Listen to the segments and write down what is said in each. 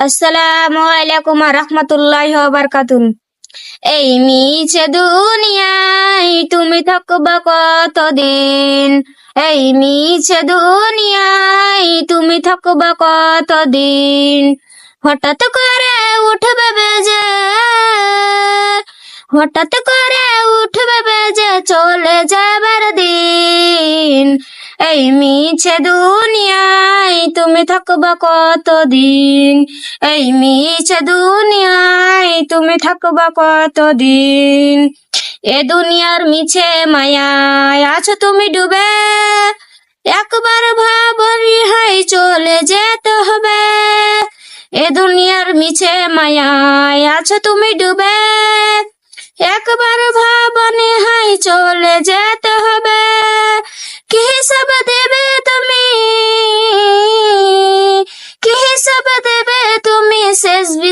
আসসালামু আলাইকুম রহমতুল্লাহ বারকাতুন এই মিছে দুনিয়ায় তুমি থাকবা কতদিন? এই মিছে দুনিয়ায় তুমি থাকবা কতদিন? হঠাৎ করে উঠবে বেজে, হঠাৎ করে উঠবে বেজে চলে যাবার দিন। এই মিছে দুনিয়ায় তুমি থাকবা কতদিন? এই মিছে দুনিয়ায় তুমি থাকবা কতদিন? এ দুনিয়ার মিছে মায়ায় আছো তুমি ডুবে। একবার ভাবরি হাই, চলে যেতে হবে। এ দুনিয়ার মিছে মায়ায় আছো তুমি ডুবে। একবার ভাবনি হাই, চলে যেতে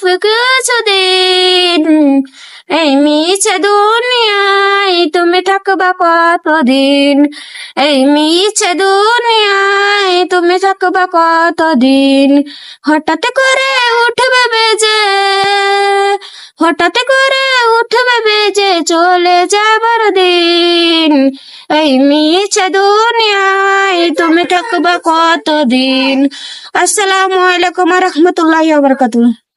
সবাই কিছু দিন এই মিছে দুনিয়ায় তুমি থাকবা কতদিন? এই মিছে দুনিয়ায় তুমি থাকবা কতদিন? হঠাৎ করে উঠবে বেজে, হঠাৎ করে উঠবে বেজে চলে যাবার দিন। এই মিছে দুনিয়ায় তুমি থাকবা কতদিন? আসসালামু আলাইকুম রহমতুল্লাহ বরকাতুহ।